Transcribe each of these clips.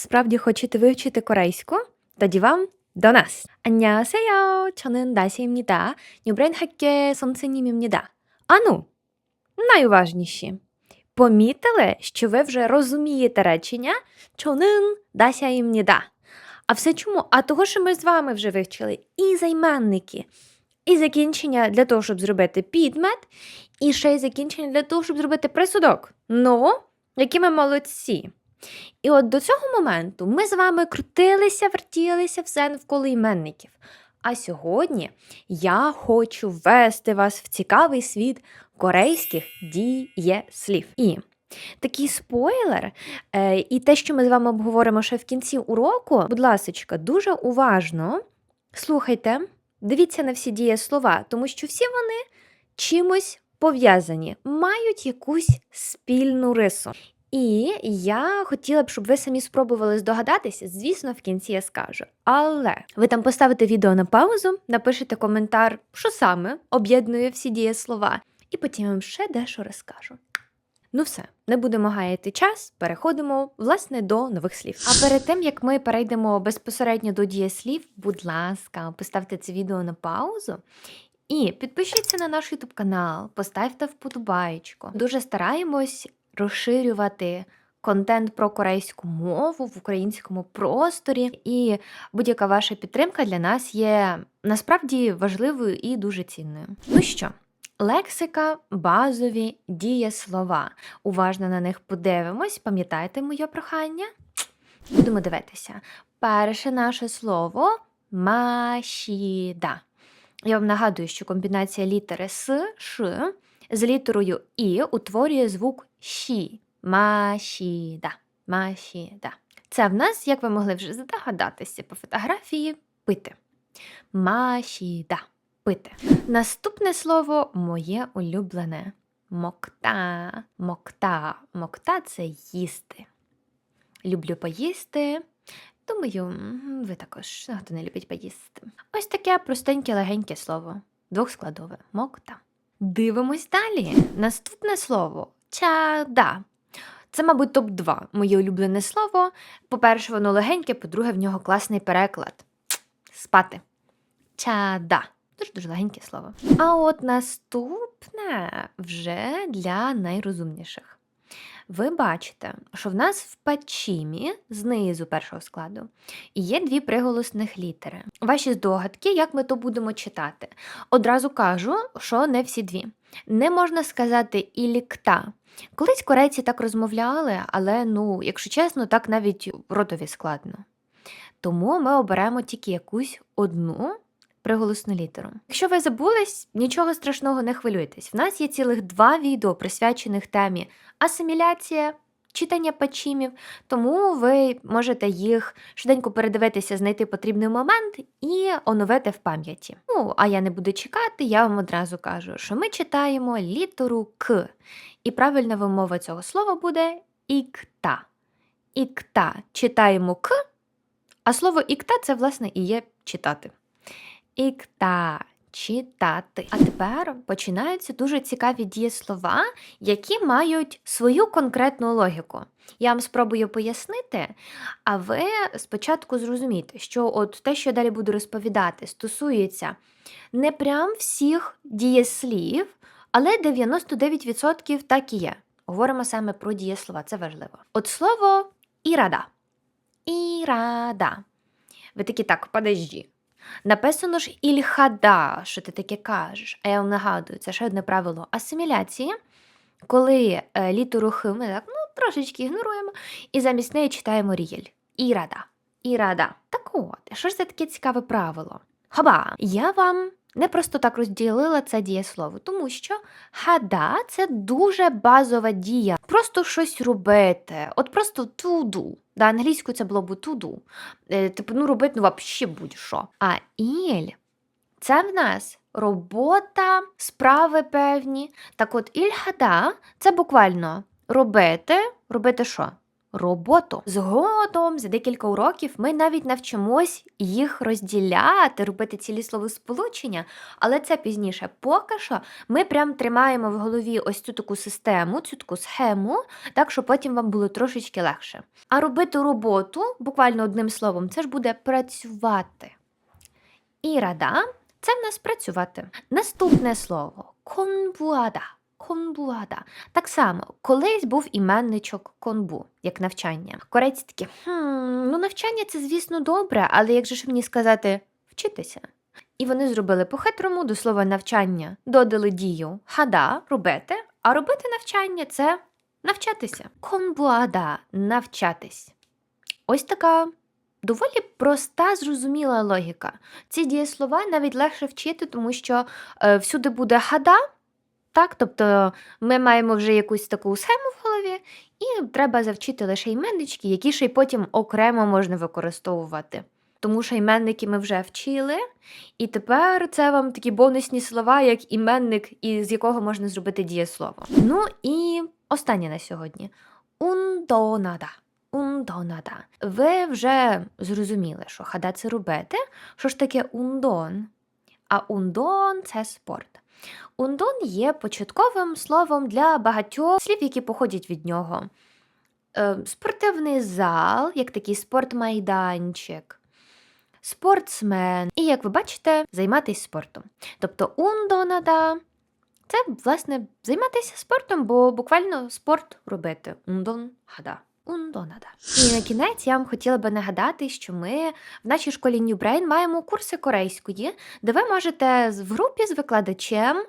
справді хочете вивчити корейську? Тоді вам до нас! 안녕하세요. 저는 나시입니다. 뉴브랜 학교의 선생님입니다. Ану, найуважніші. Помітили, що ви вже розумієте речення «저는 나시입니다». А все чому? А того, що ми з вами вже вивчили і займенники, і закінчення для того, щоб зробити підмет, і ще й закінчення для того, щоб зробити присудок. Ну, які ми молодці. І от до цього моменту ми з вами крутилися, вертілися все навколо іменників. А сьогодні я хочу ввести вас в цікавий світ корейських дієслів. І такий спойлер, е, і те, що ми з вами обговоримо ще в кінці уроку, будь ласка, дуже уважно слухайте, дивіться на всі дієслова, тому що всі вони чимось пов'язані, мають якусь спільну рису. І я хотіла б, щоб ви самі спробували здогадатися. Звісно, в кінці я скажу. Але ви там поставите відео на паузу, напишете коментар, що саме об'єднує всі дієслова, і потім вам ще дещо розкажу. Ну все, не будемо гаяти час, переходимо власне до нових слів. А перед тим як ми перейдемо безпосередньо до дієслів, будь ласка, поставте це відео на паузу. І підпишіться на наш YouTube канал, поставте вподобаєчку. Дуже стараємось розширювати контент про корейську мову в українському просторі, і будь-яка ваша підтримка для нас є насправді важливою і дуже цінною. Ну що? Лексика, базові дієслова. Уважно на них подивимось, пам'ятаєте моє прохання? Будемо дивитися. Перше наше слово машіда. Я вам нагадую, що комбінація літери С, Ш з літерою І утворює звук Ші. Машіда. Машіда. Це в нас, як ви могли вже здогадатися по фотографії, пити. Машіда. Пити. Наступне слово моє улюблене. Мокта. Мокта. Мокта це їсти. Люблю поїсти. Думаю, ви також хто не любить поїсти. Ось таке простеньке легеньке слово. Двохскладове. Мокта. Дивимось далі. Наступне слово чада. Це, мабуть, топ-2 моє улюблене слово. По-перше, воно легеньке, по-друге, в нього класний переклад. Спати. Чада. Дуже дуже легеньке слово. А от наступне вже для найрозумніших. Ви бачите, що в нас в пачімі знизу першого складу є дві приголосних літери. Ваші здогадки, як ми то будемо читати. Одразу кажу, що не всі дві. Не можна сказати ілікта. Колись корейці так розмовляли, але, ну, якщо чесно, так навіть ротові складно. Тому ми оберемо тільки якусь одну приголосну літеру. Якщо ви забулись, нічого страшного не хвилюйтесь. В нас є цілих два відео, присвячених темі асиміляція, читання пачімів, тому ви можете їх швиденько передивитися, знайти потрібний момент і оновити в пам'яті. Ну, а я не буду чекати, я вам одразу кажу, що ми читаємо літеру К. І правильна вимова цього слова буде ікта. Ікта читаємо К, а слово ікта це, власне, і є читати. Ікта читати. А тепер починаються дуже цікаві дієслова, які мають свою конкретну логіку. Я вам спробую пояснити, а ви спочатку зрозумієте, що от те, що я далі буду розповідати, стосується не прям всіх дієслів, але 99% так і є. Говоримо саме про дієслова, це важливо. От слово ірада. Ірада. Ви такі так, подожди. Написано ж ільхада, що ти таке кажеш. А я вам нагадую, це ще одне правило асиміляції, коли е, літеру Х ми так ну, трошечки ігноруємо, і замість неї читаємо рієль. Ірада. Ірада. Так от, що ж це таке цікаве правило? Хаба, я вам не просто так розділила це дієслово, тому що хада це дуже базова дія. Просто щось робити. От просто to do. Да, англійською це було б to do. Е, Типу, ну робити ну вообще будь-що. А іль це в нас робота, справи певні. Так от ільхада це буквально робити, робити що? Роботу. Згодом, за декілька уроків, ми навіть навчимось їх розділяти, робити цілі словосполучення, але це пізніше. Поки що ми прям тримаємо в голові ось цю таку систему, цю таку схему, так що потім вам було трошечки легше. А робити роботу, буквально одним словом, це ж буде працювати. І рада це в нас працювати. Наступне слово конбуада. Конбуада. Так само, колись був іменничок конбу, як навчання. Корейці такі, хм, ну навчання це, звісно, добре, але як же ж мені сказати вчитися? І вони зробили по-хитрому до слова навчання, додали дію хада робити, а робити навчання це навчатися. Конбуада навчатись. Ось така доволі проста, зрозуміла логіка. Ці дієслова навіть легше вчити, тому що е, всюди буде хада. Так, тобто ми маємо вже якусь таку схему в голові, і треба завчити лише іменнички, які ще й потім окремо можна використовувати. Тому що іменники ми вже вчили, і тепер це вам такі бонусні слова, як іменник, із якого можна зробити дієслово. Ну і останнє на сьогодні ундонада. Ундонада. Ви вже зрозуміли, що хада це робити. Що ж таке ундон? А ундон це спорт. Ундон є початковим словом для багатьох слів, які походять від нього. Е, спортивний зал, як такий спортмайданчик, спортсмен. І, як ви бачите, займатися спортом. Тобто ундонада це, власне, займатися спортом, бо буквально спорт робити. Ундон хада. Ундонада. І на кінець я вам хотіла би нагадати, що ми в нашій школі New Brain маємо курси корейської, де ви можете в групі з викладачем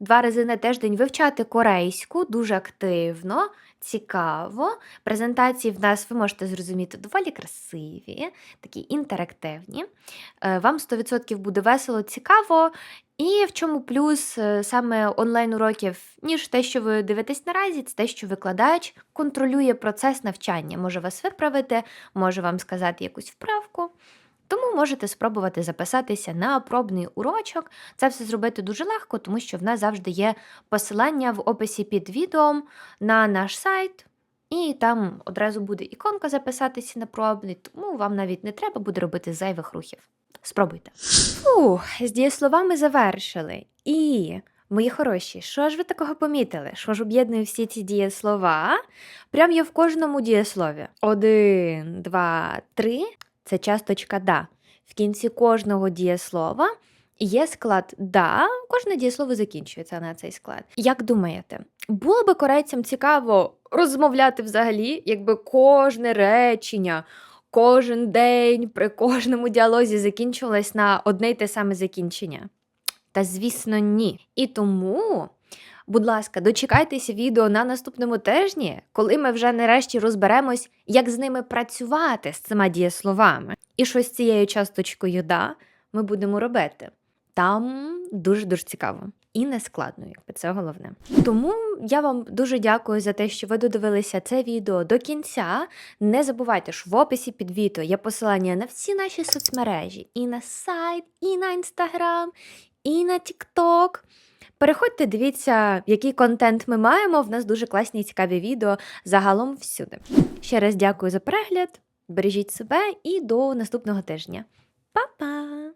два рази на тиждень вивчати корейську дуже активно, цікаво. Презентації в нас ви можете зрозуміти доволі красиві, такі інтерактивні. Е, Вам 100% буде весело, цікаво. І в чому плюс е, саме онлайн-уроків, ніж те, що ви дивитесь наразі, це те, що викладач контролює процес навчання. Може вас виправити, може вам сказати якусь вправку. Тому можете спробувати записатися на пробний урочок. Це все зробити дуже легко, тому що в нас завжди є посилання в описі під відео на наш сайт, і там одразу буде іконка записатися на пробний, тому вам навіть не треба буде робити зайвих рухів. Спробуйте. Фух, з дієсловами завершили. І, мої хороші, що ж ви такого помітили? Що ж об'єднує всі ці дієслова? Прям є в кожному дієслові. Один, два, три це часточка да. В кінці кожного дієслова є склад да, кожне дієслово закінчується на цей склад. Як думаєте, було би корейцям цікаво розмовляти взагалі, якби кожне речення, кожен день при кожному діалозі закінчувалось на одне й те саме закінчення? Та звісно, ні. І тому. Будь ласка, дочекайтеся відео на наступному тижні, коли ми вже нарешті розберемось, як з ними працювати з цими дієсловами. І що з цією часточкою да ми будемо робити. Там дуже-дуже цікаво. І не складно, якби це головне. Тому я вам дуже дякую за те, що ви додивилися це відео до кінця. Не забувайте, що в описі під відео є посилання на всі наші соцмережі, і на сайт, і на інстаграм, і на Тікток. Переходьте, дивіться, який контент ми маємо. В нас дуже класні і цікаві відео загалом всюди. Ще раз дякую за перегляд. Бережіть себе і до наступного тижня. Па-па!